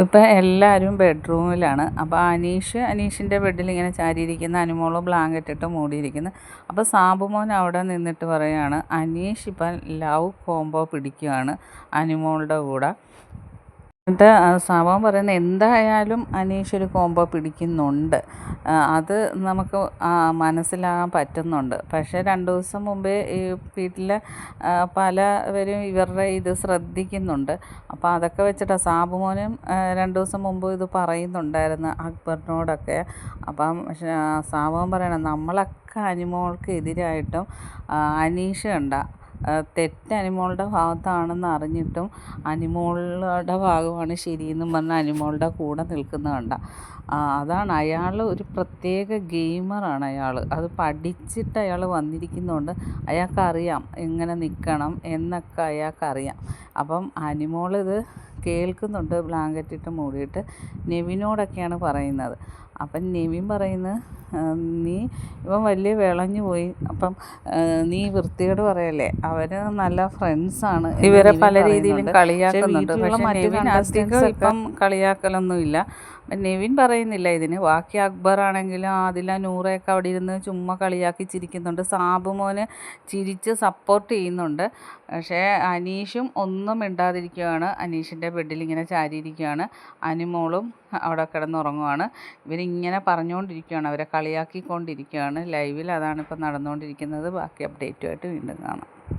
ഇപ്പം എല്ലാവരും ബെഡ്റൂമിലാണ് അപ്പോൾ അനീഷ് അനീഷിന്റെ ബെഡിൽ ഇങ്ങനെ ചാരിയിരിക്കുന്ന. അനുമോൾ ബ്ലാങ്കറ്റ് ഇട്ട് മൂടിയിരിക്കുന്നു. അപ്പോൾ സാബുമോൻ അവിടെ നിന്നിട്ട് പറയുകയാണ് അനീഷ് ഇപ്പം ലവ് കോംബോ പിടിക്കുകയാണ് അനുമോളുടെ കൂടെ. എന്നിട്ട് സാബുമോൻ പറയുന്നത് എന്തായാലും അനീഷ് ഒരു കോംബോ പിടിക്കുന്നുണ്ട്. അത് നമുക്ക് മനസ്സിലാകാൻ പറ്റുന്നുണ്ട്. പക്ഷേ രണ്ട് ദിവസം മുമ്പേ ഈ വീട്ടിലെ പലവരും ഇവരുടെ ഇത് ശ്രദ്ധിക്കുന്നുണ്ട്. അപ്പോൾ അതൊക്കെ വെച്ചിട്ടാണ് സാബുമോനും രണ്ട് ദിവസം മുമ്പ് ഇത് പറയുന്നുണ്ടായിരുന്നു അക്ബറിനോടൊക്കെ. അപ്പം സാബുമോൻ പറയണം നമ്മളൊക്കെ അനിമോൾക്ക് എതിരായിട്ടും അനീഷ് തെറ്റ് അനിമോളുടെ ഭാഗത്താണെന്ന് അറിഞ്ഞിട്ടും അനിമോളുടെ ഭാഗമാണ് ശരിയെന്നും പറഞ്ഞ് അനിമോളുടെ കൂടെ നിൽക്കുന്ന കണ്ട. അതാണ് അയാൾ ഒരു പ്രത്യേക ഗെയിമറാണ് അയാൾ. അത് പഠിച്ചിട്ട് അയാൾ വന്നിരിക്കുന്നതുകൊണ്ട് അയാൾക്കറിയാം എങ്ങനെ നിൽക്കണം എന്നൊക്കെ അയാൾക്കറിയാം. അപ്പം അനിമോളിത് കേൾക്കുന്നുണ്ട്. ബ്ലാങ്കറ്റ് ഇട്ട് മൂടിയിട്ട് നെവിനോടൊക്കെയാണ് പറയുന്നത്. അപ്പം നെവിൻ പറയുന്നത് നീ ഇവൻ വലിയ വിളഞ്ഞു പോയി. അപ്പം നീ വൃത്തിയോട് പറയല്ലേ? അവർ നല്ല ഫ്രണ്ട്സാണ് ഇവരെ പല രീതിയിലും കളിയാക്കുന്നുണ്ട്. പക്ഷേ നെവിൻ അധികം ഇപ്പം കളിയാക്കലൊന്നുമില്ല. നെവിൻ പറയുന്നില്ല ഇതിന് ബാക്കി അക്ബർ ആണെങ്കിലും ആദില നൂറയൊക്കെ അവിടെ ഇരുന്ന് ചുമ്മാ കളിയാക്കി ചിരിക്കുന്നുണ്ട്. സാബു മോന് ചിരിച്ച് സപ്പോർട്ട് ചെയ്യുന്നുണ്ട്. പക്ഷേ അനീഷും ഒന്നും മിണ്ടാതിരിക്കുകയാണ്. അനീഷിന്റെ ബെഡിൽ ഇങ്ങനെ ചാരിയിരിക്കുകയാണ്. അനിമോളും അവിടെ കിടന്നുറങ്ങുവാണ്. ഇവരിങ്ങനെ പറഞ്ഞുകൊണ്ടിരിക്കുകയാണ് അവരെ കളിയാക്കിക്കൊണ്ടിരിക്കുകയാണ്. ലൈവിൽ അതാണ് ഇപ്പം നടന്നുകൊണ്ടിരിക്കുന്നത്. ബാക്കി അപ്ഡേറ്റുമായിട്ട് വീണ്ടും കാണാം.